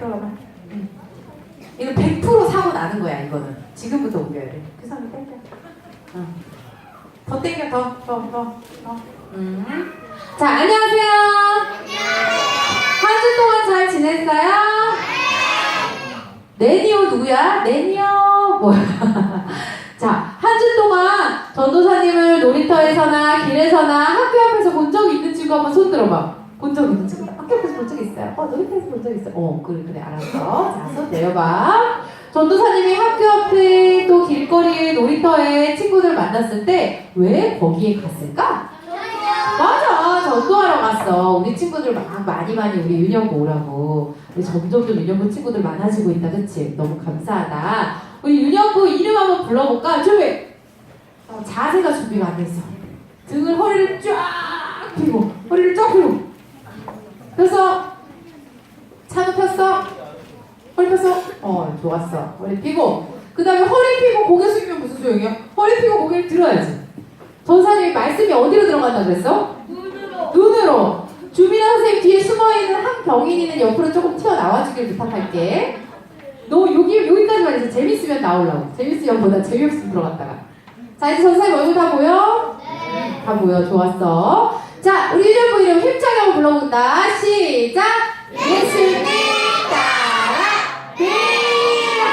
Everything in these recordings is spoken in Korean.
들어가봐. 응. 이거 100% 사고 나는 거야 이거는. 지금부터 옮겨야 돼. 그 사람 땡겨. 어. 더 땡겨 더, 더, 더, 더. 음. 자 안녕하세요. 한 주 동안 잘 지냈어요? 네니오 누구야? 네니오 뭐야? 자, 한 주 동안 전도사님을 놀이터에서나 길에서나 학교 앞에서 본 적 있는 친구 한번 손 들어봐. 본 적 있는 친구. 학교 앞에서 본 적 있어요? 어, 놀이터에서 본 적 있어. 어, 그래, 그래, 알았어. 자, 손 내려봐. 전도사님이 학교 앞에 또 길거리에 놀이터에 친구들 만났을 때 왜 거기에 갔을까? 맞아 전도하러 갔어 우리 친구들 막 많이 많이 우리 윤영고 오라고 우리 점점 점 윤영고 친구들 많아지고 있다 그치 너무 감사하다 우리 윤영고 이름 한번 불러볼까 준비 어, 자세가 준비가 안 됐어 등을 허리를 쫙 펴고 허리를 쫙 펴고 그래서 차도 폈어 허리 폈어 어 좋았어 허리 펴고 그 다음에 허리 펴고 고개 숙이면 무슨 소용이야 허리 펴고 고개를 들어야지 전사님이 말씀이 어디로 들어간다 그랬어? 눈으로. 주민아 선생님 뒤에 숨어있는 한 병인이는 옆으로 조금 튀어나와주길 부탁할게. 너 여기, 여기까지만 해서 재밌으면 나오려고. 재밌으면 보다 재미없으면 들어갔다가. 자, 이제 전사님 얼굴 다 보여? 네. 다 보여. 좋았어. 자, 우리 유전부 이름 힘차게 한번 불러본다. 시작! 예수님 따라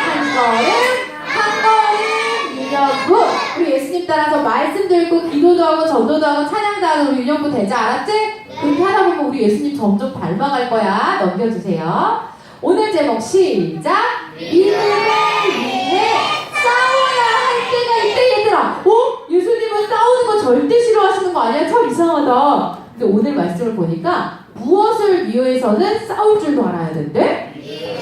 한 걸음 한 걸음 유년부 우리 예수님 따라서 말씀도 읽고 기도도 하고 전도도 하고 찬양도 하는 우리 유년부 되지 알았지? 그렇게 하다 보면 우리 예수님 점점 닮아갈 거야 넘겨주세요 오늘 제목 시작 믿음을 위해 싸워야 할 때가 있대 얘들아 어? 싸우는 거 절대 싫어하시는 거 아니야? 참 이상하다 근데 오늘 말씀을 보니까 무엇을 위해서는 싸울 줄도 알아야 된대?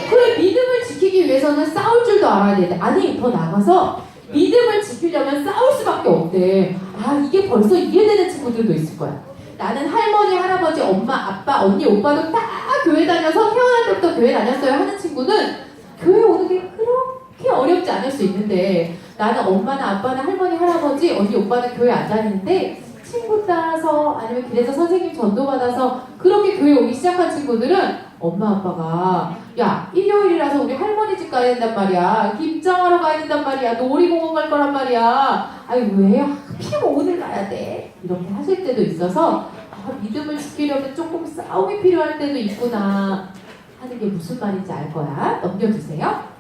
그래 믿음을 지키기 위해서는 싸울 줄도 알아야 되는데 아니 더 나가서 믿음을 지키려면 싸울 수밖에 없대 아 이게 벌써 이해되는 친구들도 있을 거야 나는 할머니 할아버지 엄마 아빠 언니 오빠도 다 교회 다녀서 태어날 때부터 교회 다녔어요 하는 친구는 교회 오는 게 그렇게 어렵지 않을 수 있는데 나는 엄마나 아빠나 할머니 할아버지 언니 오빠는 교회 안 다니는데 친구 따라서 아니면 길에서 선생님 전도받아서 그렇게 교회 오기 시작한 친구들은 엄마 아빠가 야 일요일이라서 우리 할머니 집 가야 된단 말이야. 김장하러 가야 된단 말이야. 놀이공원 갈 거란 말이야. 아니 왜 하필 오늘 가야 돼. 이렇게 하실 때도 있어서 아, 믿음을 지키려면 조금 싸움이 필요할 때도 있구나 하는 게 무슨 말인지 알 거야? 넘겨주세요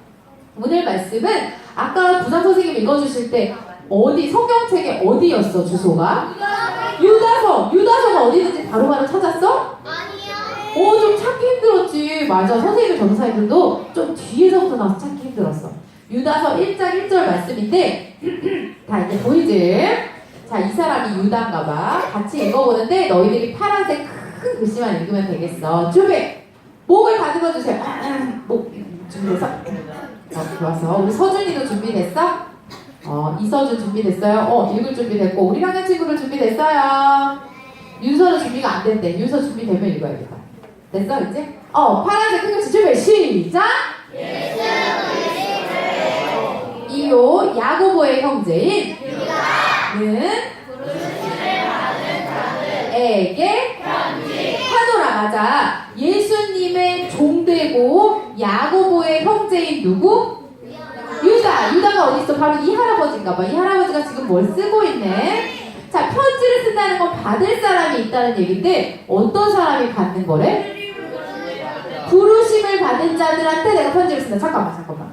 오늘 말씀은 아까 부장 선생님 읽어주실 때 어디 성경책에 어디였어 주소가 유다서 유다서가 어디든지 바로바로 찾았어? 어, 좀 찾기 힘들었지. 맞아. 선생님 전사님들도 좀 뒤에서부터 나와서 찾기 힘들었어. 유다서 1장 1절 말씀인데, 다 이제 보이지? 자, 이 사람이 유다인가 봐. 같이 읽어보는데, 너희들이 파란색 큰 글씨만 읽으면 되겠어. 준비! 목을 가득어 주세요. 목 준비됐 어? 어, 좋았어. 우리 서준이도 준비됐어? 어, 이서준 준비됐어요? 어, 읽을 준비됐고, 우리 학년 친구들 준비됐어요? 윤서는 준비가 안 된대. 윤서 준비되면 읽어야겠다. 됐어 이제? 어 파란색 큰 글씨 준비 시작 이요 야고보의 형제인 는 에게 하노라 맞아 예수님의 종되고 야고보의 형제인 누구? 유다 유다가 어디 있어? 바로 이 할아버지인가 봐 이 할아버지가 지금 뭘 쓰고 있네 자 편지를 쓴다는 건 받을 사람이 있다는 얘기인데 어떤 사람이 받는 거래? 부르심을 받은 자들한테 내가 편지를 쓴다. 잠깐만, 잠깐만.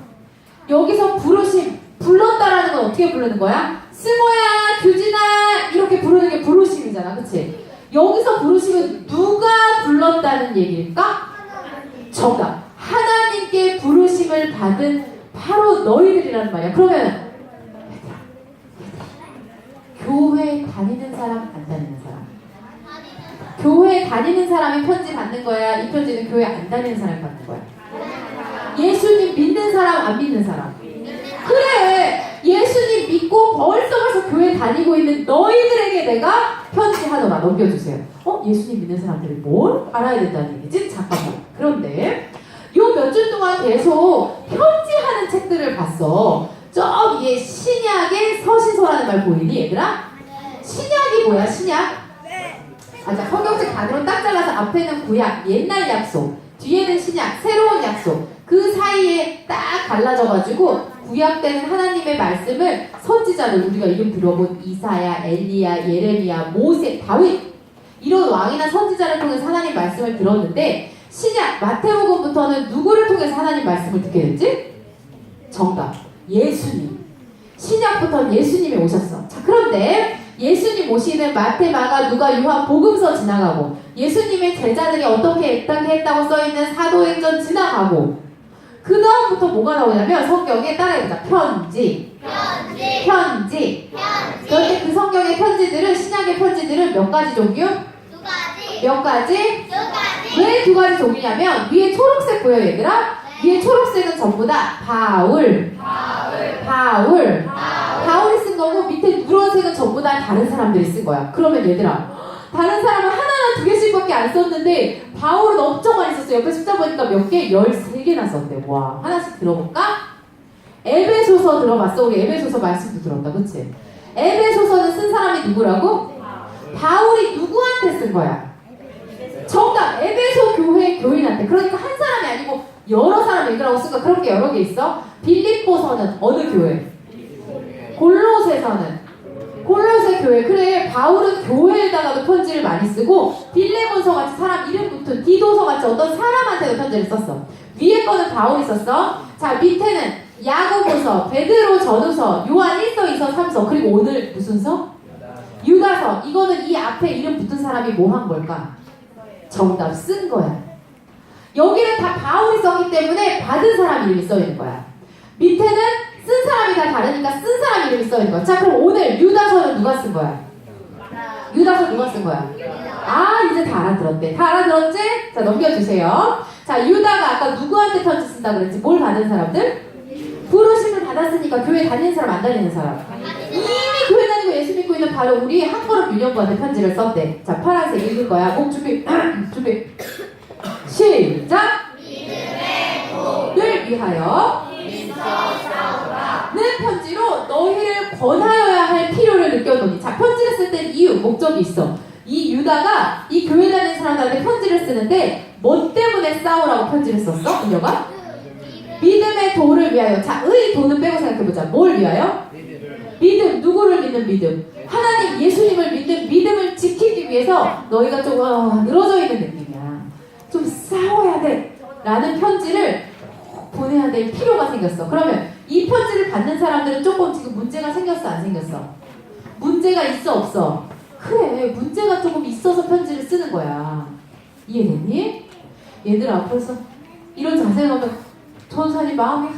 여기서 부르심, 불렀다라는 건 어떻게 부르는 거야? 승호야, 규진아, 이렇게 부르는 게 부르심이잖아. 그치? 여기서 부르심은 누가 불렀다는 얘기일까? 정답. 하나님께 부르심을 받은 바로 너희들이라는 말이야. 그러면, 교회 다니는 사람, 안 다니는 사람? 교회 다니는 사람이 편지 받는 거야? 이 편지는 교회 안 다니는 사람이 받는 거야? 예수님 믿는 사람, 안 믿는 사람? 그래! 예수님 믿고 벌써 벌써 교회 다니고 있는 너희들에게 내가 편지 하나만 넘겨주세요. 어? 예수님 믿는 사람들이 뭘 알아야 된다는 얘기지? 잠깐만. 그런데 요몇주 동안 계속 편지하는 책들을 봤어. 저기에 신약의 서신서라는 말 보이니 얘들아? 신약이 뭐야 신약? 아, 자, 성경책 반으로 딱 잘라서 앞에는 구약, 옛날 약속, 뒤에는 신약, 새로운 약속. 그 사이에 딱 갈라져가지고 구약되는 하나님의 말씀을 선지자들 우리가 이름 들어본 이사야, 엘리야, 예레미야, 모세, 다윗 이런 왕이나 선지자를 통해서 하나님 말씀을 들었는데 신약 마태복음부터는 누구를 통해서 하나님 말씀을 듣게 됐지? 정답 예수님. 신약부터 예수님이 오셨어. 자 그런데 예수님 오시는 마태, 마가, 누가, 요한, 복음서 지나가고 예수님의 제자들이 어떻게 어떻게 했다고 써있는 사도행전 지나가고 그 다음부터 뭐가 나오냐면 성경에 따라해보자. 편지, 편지 편지. 편지 그런데 그 성경의 편지들은 신약의 편지들은 몇 가지 종류? 두 가지 몇 가지? 두 가지 왜 두 가지 종류냐면 위에 초록색 보여 얘들아? 위에 초록색은 전부 다 바울, 바울, 바울이 쓴 거고 밑에 누런색은 전부 다 다른 사람들이 쓴 거야. 그러면 얘들아, 다른 사람은 하나나 두 개씩밖에 안 썼는데 바울은 엄청 많이 썼어. 옆에 숫자 보니까 몇 개? 13개나 썼대. 와, 하나씩 들어볼까? 에베소서 들어봤어? 우리 에베소서 말씀도 들었다. 그치? 에베소서는 쓴 사람이 누구라고? 바울이 누구한테 쓴 거야? 정답! 에베소 교회 교인한테. 그러니까 한 사람이 아니고 여러 사람 읽으라고 쓴 거. 그런 게 여러 개 있어. 빌립보서는 어느 교회? 골로새서는 골로새 교회. 그래, 바울은 교회에다가도 편지를 많이 쓰고 빌레몬서 같이 사람 이름 붙은 디도서 같이 어떤 사람한테도 편지를 썼어. 위에 거는 바울이 썼어. 자, 밑에는 야고보서, 베드로 전후서, 요한 1서, 2서, 3서, 그리고 오늘 무슨 서? 유다서. 이거는 이 앞에 이름 붙은 사람이 뭐 한 걸까? 정답 쓴 거야. 여기는 다 바울이 썼기 때문에 받은 사람 이름이 써 있는 거야. 밑에는 쓴 사람이 다 다르니까 쓴 사람 이름이 써 있는 거야. 자, 그럼 오늘 유다서는 누가 쓴 거야? 유다서 누가 쓴 거야? 아, 이제 다 알아들었대. 다 알아들었지? 자, 넘겨주세요. 자, 유다가 아까 누구한테 편지 쓴다 그랬지? 뭘 받은 사람들? 부르심을 받았으니까 교회 다니는 사람, 안 다니는 사람? 이 있는 바로 우리 한걸음 유년부한테 편지를 썼대. 자, 파란색 읽을 거야. 목 준비, 준비. 시작! 를 위하여 는 편지로 너희를 권하여야 할 필요를 느꼈더니 자 편지를 쓸 땐 이유 목적이 있어 이 유다가 이 교회 다니는 사람들한테 편지를 쓰는데 뭐 때문에 싸우라고 편지를 썼어? 그녀가? 믿음의 도를 위하여 자 의 도는 빼고 생각해보자 뭘 위하여? 믿음 누구를 믿는 믿음 하나님 예수님을 믿는 믿음을 지키기 위해서 너희가 좀 어, 늘어져 있는 느낌이야 좀 싸워야 돼 라는 편지를 꼭 보내야 될 필요가 생겼어 그러면 이 편지를 받는 사람들은 조금 지금 문제가 생겼어 안 생겼어? 문제가 있어 없어? 그래 문제가 조금 있어서 편지를 쓰는 거야 이해됐니? 얘들아 벌써 이런 자세가 오면 전사님 마음이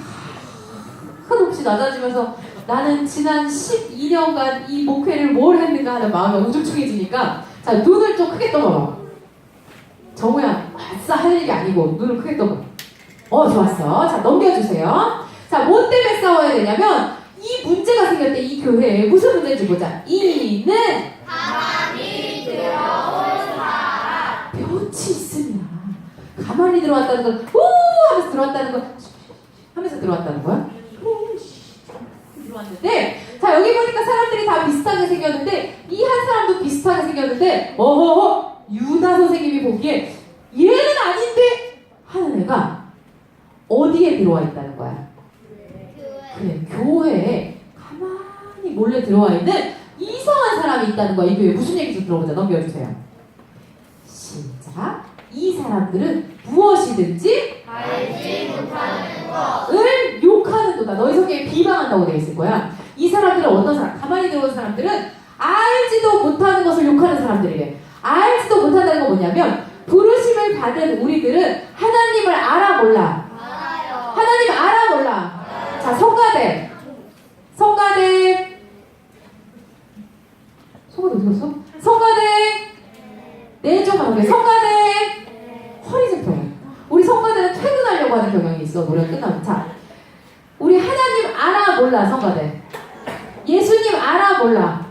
한없이 낮아지면서 나는 지난 12년간 이 목회를 뭘 했는가 하는 마음이 우중충해지니까 자 눈을 좀 크게 떠봐 정우야 아싸 할 일이 아니고 눈을 크게 떠봐. 어 좋았어. 자 넘겨주세요. 자뭐 때문에 싸워야 되냐면 이 문제가 생겼대 이 교회에 무슨 문제인지 보자. 이는 가만히 들어온 사람. 변치 있습니다. 가만히 들어왔다는 건 오! 하면서 들어왔다는 건 하면서 들어왔다는 거야 들어왔는데 자 여기 보니까 사람들이 다 비슷하게 생겼는데 이 한 사람도 비슷하게 생겼는데 어허허 유다 선생님이 보기에 얘는 아닌데 하는 애가 어디에 들어와 있다는 거야? 그래 교회에 가만히 몰래 들어와 있는 이상한 사람이 있다는 거야 이 교회. 무슨 얘기인지 들어보자. 넘겨주세요 시작. 이 사람들은 무엇이든지 알지 못하는 것. 을 욕하는도다. 너희 성경에 비방한다고 되어 있을 거야. 이 사람들은 어떤 사람? 가만히 들어온 사람들은 알지도 못하는 것을 욕하는 사람들이래. 알지도 못한다는 건 뭐냐면 부르심을 받은 우리들은 하나님을 알아 몰라. 알아요 하나님 알아 몰라. 자, 성가대. 성가대. 성가대 어디 갔어? 성가대. 내좀 하는 게 성가대. 허리 좀 펴. 우리 성가대는 퇴근하려고 하는 경향이 있어. 노래 끝나면. 자, 우리 하나님 알아 몰라 성가대. 예수님 알아 몰라.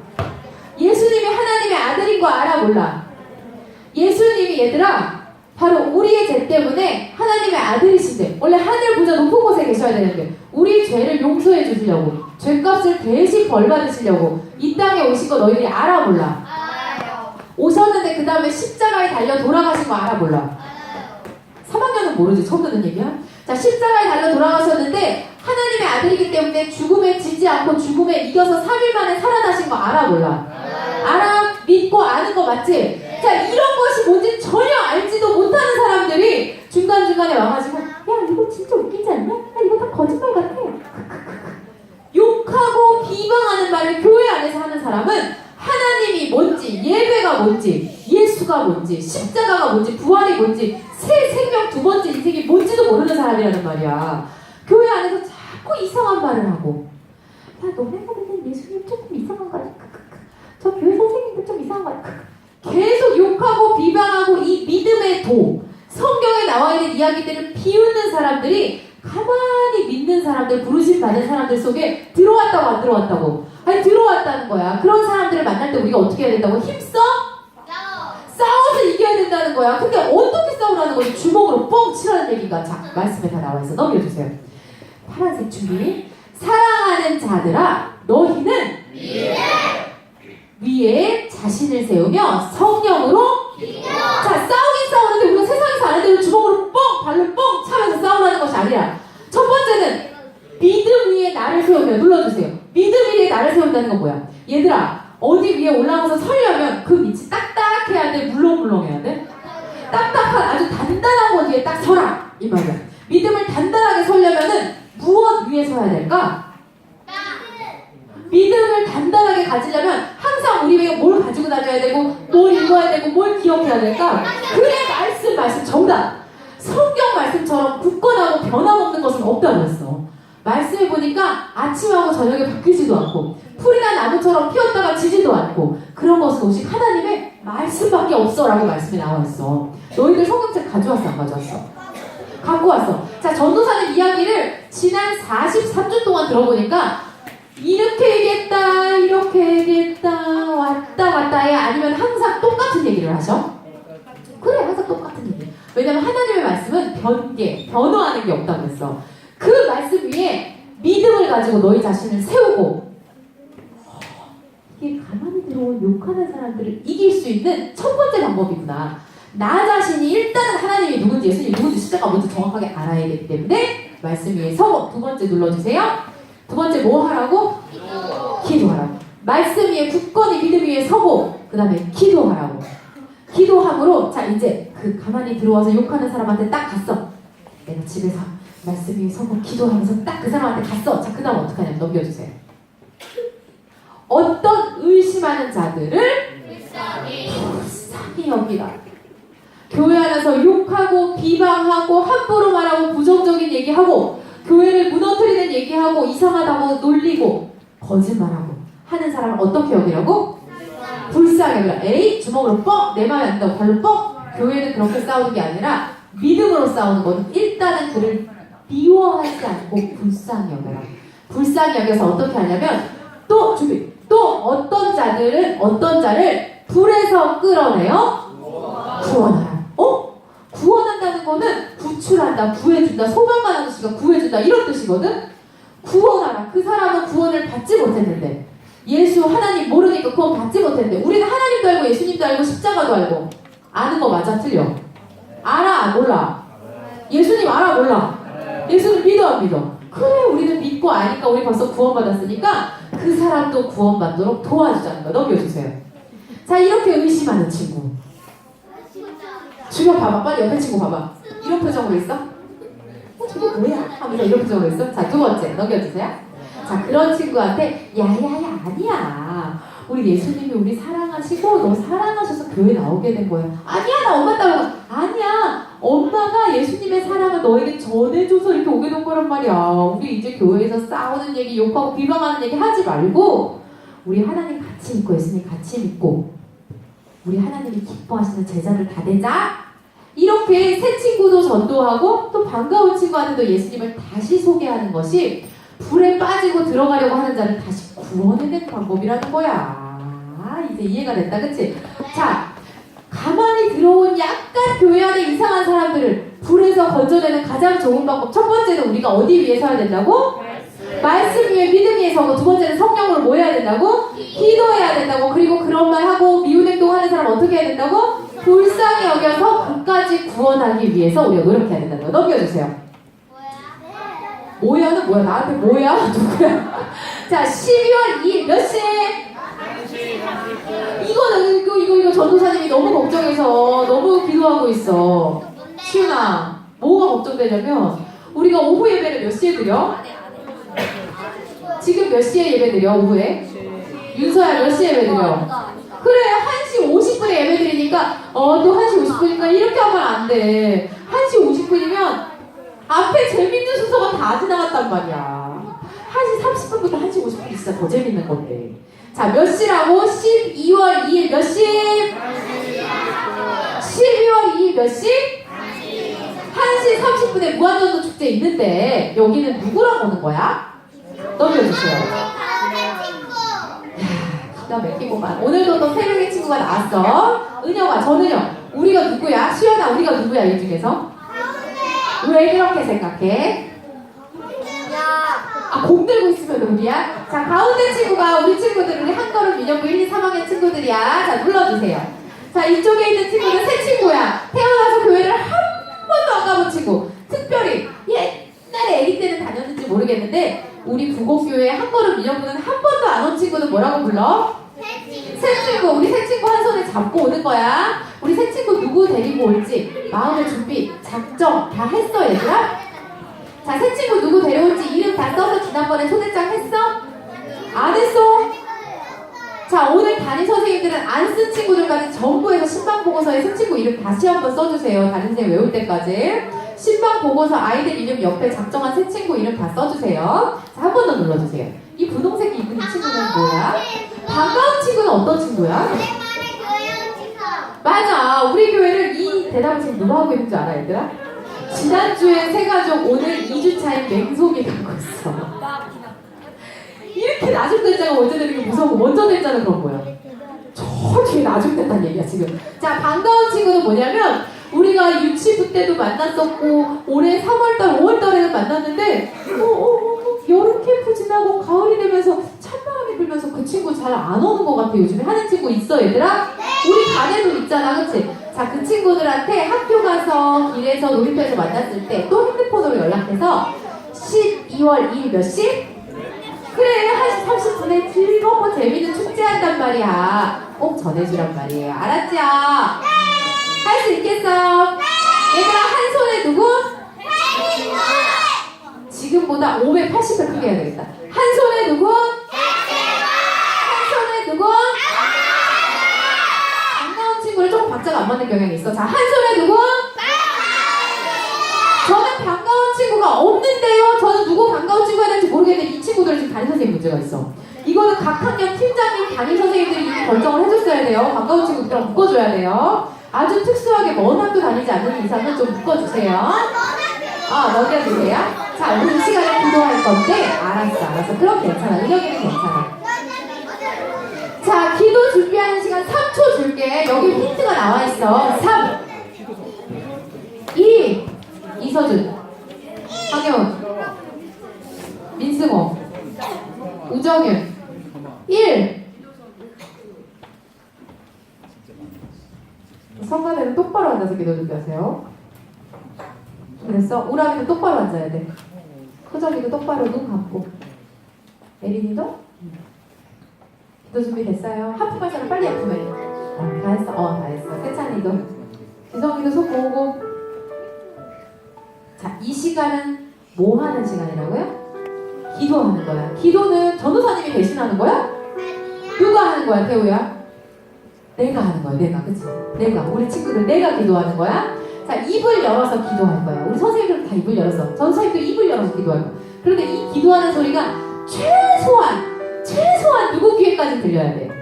예수님이 하나님의 아들인 거 알아 몰라. 예수님이 얘들아 바로 우리의 죄 때문에 하나님의 아들이신데 원래 하늘 보자 높은 곳에 계셔야 되는데 우리 죄를 용서해 주시려고 죄값을 대신 벌 받으시려고 이 땅에 오신 거 너희들이 알아 몰라. 알아요 오셨는데 그 다음에 십자가에 달려 돌아가신 거 알아 몰라. 알아요 3학년은 모르지. 처음 듣는 얘기야. 자, 십자가에 달려 돌아가셨는데 하나님의 아들이기 때문에 죽음에 지지 않고 죽음에 이겨서 3일 만에 살아나신 거 알아 몰라? 알아? 믿고 아는 거 맞지? 자, 이런 것이 뭔지 전혀 알지도 못하는 사람들이 중간중간에 와가지고 야, 이거 진짜 웃기지 않냐? 야, 이거 다 거짓말 같아. 욕하고 비방하는 말을 교회 안에서 하는 사람은 하나님이 뭔지, 예배가 뭔지, 예수가 뭔지, 십자가가 뭔지, 부활이 뭔지, 새 생명 두 번째 인생이 뭔지도 모르는 사람이라는 말이야. 교회 안에서 자꾸 이상한 말을 하고, 야, 너네가 믿는 예수님 조금 이상한 거 같아. 저 교회 선생님도 좀 이상한 거 같아. 계속 욕하고 비방하고 이 믿음의 도, 성경에 나와 있는 이야기들을 비웃는 사람들이 가만히 믿는 사람들, 부르심 받은 사람들 속에 들어왔다고 안 들어왔다고? 아니 들어왔다는 거야. 그런 사람들을 만날 때 우리가 어떻게 해야 된다고? 힘써? 싸워. 싸워서 이겨야 된다는 거야. 근데 어떻게 싸우라는 거지? 주먹으로 뻥 치라는 얘기가. 자, 말씀에 다 나와 있어. 넘겨주세요. 파란색 준비. 사랑하는 자들아, 너희는 위에 자신을 세우며 성령으로 자, 싸우긴 싸우는데 우리가 세상에서 아는 대로 주먹으로 뻥, 발로 뻥 차면서 싸우라는 것이 아니라 첫 번째는 믿음 위에 나를 세우며 눌러주세요. 믿음 위에 나를 세운다는 건 뭐야? 얘들아, 어디 위에 올라가서 서려면 그 밑이 딱딱해야 돼? 물렁물렁해야 돼? 딱딱한 아주 단단한 곳 위에 딱 서라 이 말이야. 믿음을 단단하게 서려면은 무엇 위에 서야 될까? 믿음을 단단하게 가지려면 항상 우리에게 뭘 가지고 다녀야 되고 뭘 읽어야 되고 뭘 기억해야 될까? 그래 말씀 말씀 정답. 성경 말씀처럼 굳건하고 변함없는 것은 없다고 했어. 말씀해 보니까 아침하고 저녁에 바뀌지도 않고 풀이나 나무처럼 피었다가 지지도 않고 그런 것은 오직 하나님의 말씀밖에 없어라고 말씀이 나와 있어. 너희들 성경책 가져왔어 안 가져왔어? 갖고 왔어. 자 전도사님 이야기를 지난 43주 동안 들어보니까 이렇게 얘기했다 이렇게 얘기했다 왔다 갔다해 아니면 항상 똑같은 얘기를 하셔? 그래 항상 똑같은 얘기. 왜냐면 하나님의 말씀은 변개 변화하는 게 없다고 했어. 그 말씀 위에 믿음을 가지고 너희 자신을 세우고 이게 가만히 들어온 욕하는 사람들을 이길 수 있는 첫 번째 방법이구나. 나 자신이 일단은 하나님이 누군지 예수님이 누군지 십자가 먼저 정확하게 알아야 되기 때문에 말씀 위에 서고 두 번째 눌러주세요. 두 번째 뭐 하라고? 기도하라고. 말씀 위에 굳건히 믿음 위에 서고 그 다음에 기도하라고. 기도함으로 자 이제 그 가만히 들어와서 욕하는 사람한테 딱 갔어. 내가 집에서 말씀 위에 서고 기도하면서 딱 그 사람한테 갔어. 자 그 다음 어떡하냐면 넘겨주세요. 어떤 의심하는 자들을 불쌍히 여기라. 교회 안에서 욕하고 비방하고 함부로 말하고 부정적인 얘기하고 교회를 무너뜨리는 얘기하고 이상하다고 놀리고 거짓말하고 하는 사람을 어떻게 여기라고? 불쌍히 여기라. 에이 주먹으로 뻥! 내 마음에 안 든다고 발로 뻥! 교회는 그렇게 싸우는 게 아니라 믿음으로 싸우는 거는 일단은 그를 미워하지 않고 불쌍히 여겨라. 불쌍히 여겨서 어떻게 하냐면 또 준비 또 어떤 자들은 어떤 자를 불에서 끌어내어 구원하라. 어? 구원한다는 거는 구출한다, 구해준다, 소망만 아저씨가 구해준다 이런 뜻이거든. 구원하라. 그 사람은 구원을 받지 못했는데 예수 하나님 모르니까 구원 받지 못했는데 우리는 하나님도 알고 예수님도 알고 십자가도 알고 아는 거 맞아 틀려? 알아 몰라? 예수님 알아 몰라? 예수님 믿어 안 믿어? 그래 우리는 믿고 아니까 우리 벌써 구원받았으니까 그 사람도 구원받도록 도와주자는 거 넘겨주세요. 자 이렇게 의심하는 친구 주변 봐봐 빨리 옆에 친구 봐봐 이런 표정으로 있어? 어 저게 뭐야? 하면서 이런 표정으로 있어? 자두 번째 넘겨주세요 자 그런 친구한테 야야야 아니야 우리 예수님이 우리 사랑하시고 너 사랑하셔서 교회 나오게 된 거야 아니야 나 엄마 따라 아니야 엄마가 예수님의 사랑을 너에게 전해줘서 이렇게 오게 된 거란 말이야 우리 이제 교회에서 싸우는 얘기 욕하고 비방하는 얘기 하지 말고 우리 하나님 같이 믿고 예수님 같이 믿고 우리 하나님이 기뻐하시는 제자들 다 되자. 이렇게 새 친구도 전도하고 또 반가운 친구한테도 예수님을 다시 소개하는 것이 불에 빠지고 들어가려고 하는 자를 다시 구원해내는 방법이라는 거야. 이제 이해가 됐다, 그치? 자, 가만히 들어온 약간 교회 안에 이상한 사람들을 불에서 건져내는 가장 좋은 방법. 첫 번째는 우리가 어디 위에 서야 된다고? 말씀 위에 믿음 위에 서고 두 번째는 성령으로 뭐 해야 된다고? 기도해야 된다고 그리고 그런 말 하고 미운 행동 하는 사람 어떻게 해야 된다고? 불쌍히 여겨서 그까지 구원하기 위해서 우리가 노력해야 된다는 거 넘겨주세요. 뭐야? 뭐야는 뭐야? 나한테 뭐야? 누구야? 자, 12월 2일 몇 시에? 이거는 이거 이거 이거 전도사님이 너무 걱정해서 너무 기도하고 있어. 시윤아, 뭐가 걱정되냐면 우리가 오후 예배를 몇 시에 드려? 지금 몇 시에 예배 드려? 오후에? 윤서야 몇 시에 예배 드려? 그래 1시 50분에 예배 드리니까 어또 1시 50분이니까 이렇게 하면 안 돼. 1시 50분이면 앞에 재밌는 순서가 다 지나갔단 말이야. 1시 30분부터 1시 50분이 진짜 더 재밌는 건데. 자, 몇 시라고? 12월 2일 몇 시? 12월 2일 몇 시? 1시 30분에 무한전도 축제 있는데 여기는 누구랑 오는 거야? 넘겨주세요. 기가 막히고만. 오늘도 또세 명의 친구가 나왔어. 은영아, 전은영. 우리가 누구야? 수연아, 우리가 누구야? 이 중에서? 왜 그렇게 생각해? 야. 아, 공 들고 있으면 우리야? 자, 가운데 친구가 우리 친구들, 우리 한 걸음 민영구 1, 2, 3학년 친구들이야. 자, 눌러주세요. 자, 이쪽에 있는 친구는 새 친구야. 태어나서 교회를 한 번도 안 가본 친구. 특별히 옛날에 아기 때는 다녔는지 모르겠는데, 우리 부곡교회 한 걸음 민영구는 한 번도 안 온 친구는 뭐라고 불러? 새 친구. 새 친구, 우리 새 친구 한 손에 잡고 오는 거야. 우리 새 친구 누구 데리고 올지 마음의 준비, 작정 다 했어, 얘들아? 자, 새 친구 누구 데려올지 이름 다 써서 지난번에 초대장 했어? 안 했어? 자, 오늘 담임 선생님들은 안 쓴 친구들까지 전부 해서 신방 보고서에 새 친구 이름 다시 한번 써주세요. 담임 선생님 외울 때까지. 신방 보고서 아이들 이름 옆에 작정한 새 친구 이름 다 써주세요. 자, 한 번 더 눌러주세요. 이 분홍색이 입은 이 친구는 뭐야? 반가운 친구는 어떤 친구야? 맞아. 우리 교회를 이 대답을 지금 누가 하고 있는 줄 알아, 얘들아? 지난주에 새가족 오늘 2주차인 맹송이 가고 있어. 이렇게 나중됐자가 먼저 되는 게 무서워. 먼저 됐자는 그런 거야. 저 뒤에 나중됐다는 얘기야, 지금. 자, 반가운 친구는 뭐냐면, 우리가 유치부 때도 만났었고, 올해 3월달, 5월달에도 만났는데, 어, 어, 어, 여름 캠프 지나고 가을이 되면서 찬바람이 불면서 그 친구 잘 안 오는 것 같아. 요즘에 하는 친구 있어, 얘들아? 우리 반에도 있잖아, 그치? 자, 그 친구들한테 학교 가서 길에서 놀이터에서 만났을 때 또 핸드폰으로 연락해서 12월 2일 몇 시? 그래, 1시 30분에 즐겁고 재밌는 축제한단 말이야. 꼭 전해주란 말이에요. 알았죠? 할 수 있겠어? 얘들아, 한 손에 누구? 지금보다 580배 크게 해야 되겠다. 한 손에 누구? 한 손에 누구? 반가운 친구를 조금 맞는 경향이 있어. 자, 한 손에 누구? 저는 반가운 친구가 없는데요. 저는 누구 반가운 친구가 될지 모르겠는데 이 친구들은 지금 담임 선생님 문제가 있어. 이거는 각 학년 팀장님, 담임 선생님들이 이미 결정을 해줬어야 돼요. 반가운 친구들랑 묶어줘야 돼요. 아주 특수하게 먼 학교 다니지 않는 이상은 좀 묶어주세요. 아, 넘겨주세요. 자, 우리 이 시간에 기도할 건데, 알았어, 알았어. 그럼 괜찮아. 은혁이는 괜찮아. 자, 기도 준비하는 시간 3초 줄게. 여기 힌트가 나와 있어. 3, 2, 이서준, 황혜원, 민승호, 우정윤, 1. 성가대는 똑바로 앉아서 기도 준비하세요. 그랬어? 우람이도 똑바로 앉아야 돼. 호정이도 똑바로 눈 감고. 에린이도? 기도 준비 됐어요? 하품할 사람 빨리 하품해. 어, 다 했어? 어, 다 했어. 세찬이도. 기성이도 손 모으고. 자, 이 시간은 뭐 하는 시간이라고요? 기도하는 거야. 기도는 전도사님이 대신하는 거야? 누가 하는 거야, 태우야? 내가 하는 거야, 내가. 그치? 내가. 우리 친구들 내가 기도하는 거야? 자, 입을 열어서 기도할 거야. 우리 선생님들도 다 입을 열었어. 전도사님도 입을 열어서 기도할 거야. 그런데 이 기도하는 소리가 최소한, 최소한 누구 귀에까지 들려야 돼.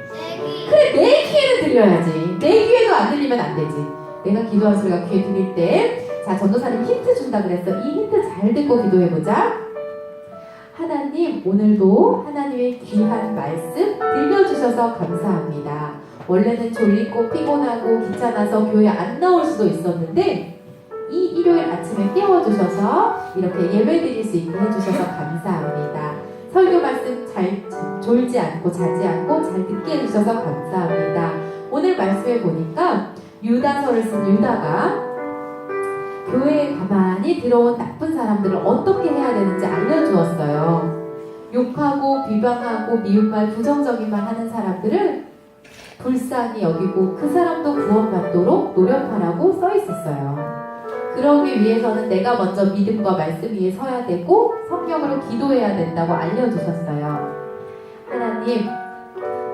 그래 내 귀에는 들려야지. 내 귀에도 안 들리면 안 되지. 내가 기도한 소리가 귀에 들릴 때 자 전도사님 힌트 준다 그랬어. 이 힌트 잘 듣고 기도해 보자. 하나님 오늘도 하나님의 귀한 말씀 들려주셔서 감사합니다. 원래는 졸리고 피곤하고 귀찮아서 교회 안 나올 수도 있었는데 이 일요일 아침에 깨워주셔서 이렇게 예배 드릴 수 있게 해주셔서 감사합니다 설교 말씀 잘 졸지 않고 자지 않고 잘 듣게 해주셔서 감사합니다. 오늘 말씀에 보니까 유다서를 쓴 유다가 교회에 가만히 들어온 나쁜 사람들을 어떻게 해야 되는지 알려주었어요. 욕하고 비방하고 미움말 부정적인 말 하는 사람들을 불쌍히 여기고 그 사람도 구원받도록 노력하라고 써 있었어요. 그러기 위해서는 내가 먼저 믿음과 말씀 위에 서야 되고 성경으로 기도해야 된다고 알려주셨어요. 하나님,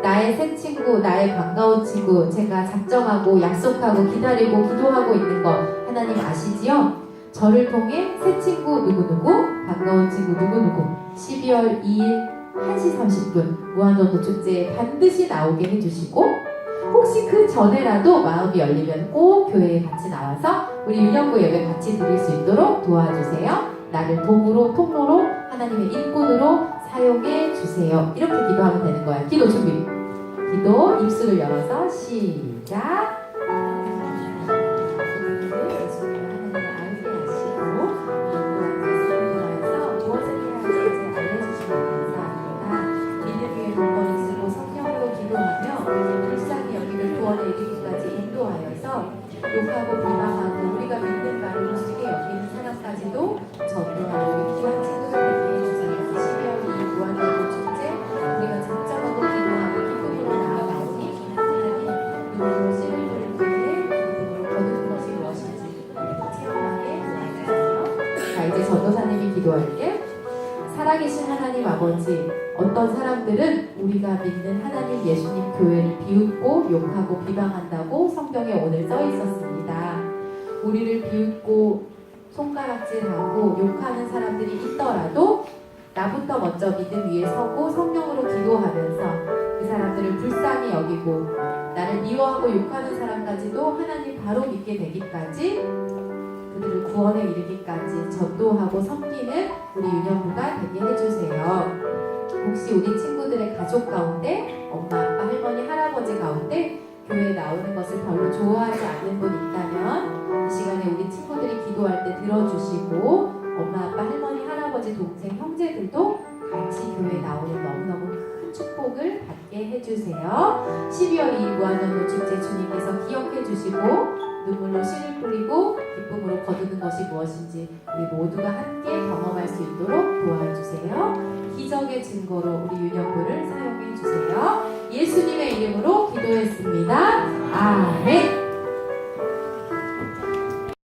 나의 새 친구, 나의 반가운 친구, 제가 작정하고 약속하고 기다리고 기도하고 있는 거 하나님 아시지요? 저를 통해 새 친구 누구누구, 반가운 친구 누구누구 12월 2일 1시 30분 무한전도 축제에 반드시 나오게 해주시고 혹시 그 전에라도 마음이 열리면 꼭 교회에 같이 나와서 우리 유년부 예배 같이 드릴 수 있도록 도와주세요. 나를 도구로 통로로 하나님의 일꾼으로 사용해 주세요. 이렇게 기도하면 되는 거야. 기도 준비. 기도 입술을 열어서 시작. 욕하고 비방하고 우리가 믿는 말을 우습게 여기는 사람까지도 전도하고 귀한 친구들에게 해주세요. 12월 2일 무한정도 축제 우리가 작정하고 기도하고 기쁨으로 나아가오니 하나님 뿌릴 때에 기쁨으로 거두는 것이 이제 전도사님이 기도할게. 살아계신 하나님 아버지 어떤 사람들은 우리가 믿는 하나님 예수님 교회를 비 욕하고 비방한다고 성경에 오늘 써 있었습니다. 우리를 비웃고 손가락질하고 욕하는 사람들이 있더라도 나부터 먼저 믿음 위에 서고 성령으로 기도하면서 그 사람들을 불쌍히 여기고 나를 미워하고 욕하는 사람까지도 하나님 바로 믿게 되기까지 그들을 구원에 이르기까지 전도하고 섬기는 우리 유년부가 되게 해주세요. 혹시 우리 친구들의 가족 가운데 엄마, 아빠, 할머니, 할아버지 가운데 교회에 나오는 것을 별로 좋아하지 않는 분 있다면 이 시간에 우리 친구들이 기도할 때 들어주시고 엄마, 아빠, 할머니, 할아버지, 동생, 형제들도 같이 교회에 나오는 너무너무 큰 축복을 받게 해주세요. 12월 2일 무한전도 축제 주님께서 기억해 주시고 눈물로 씨를 뿌리고 기쁨으로 거두는 것이 무엇인지 우리 모두가 함께 경험할 수 있도록 도와주세요. 기적의 증거로 우리 유년부를 사용해 주세요. 예수님의 이름으로 기도했습니다. 아멘.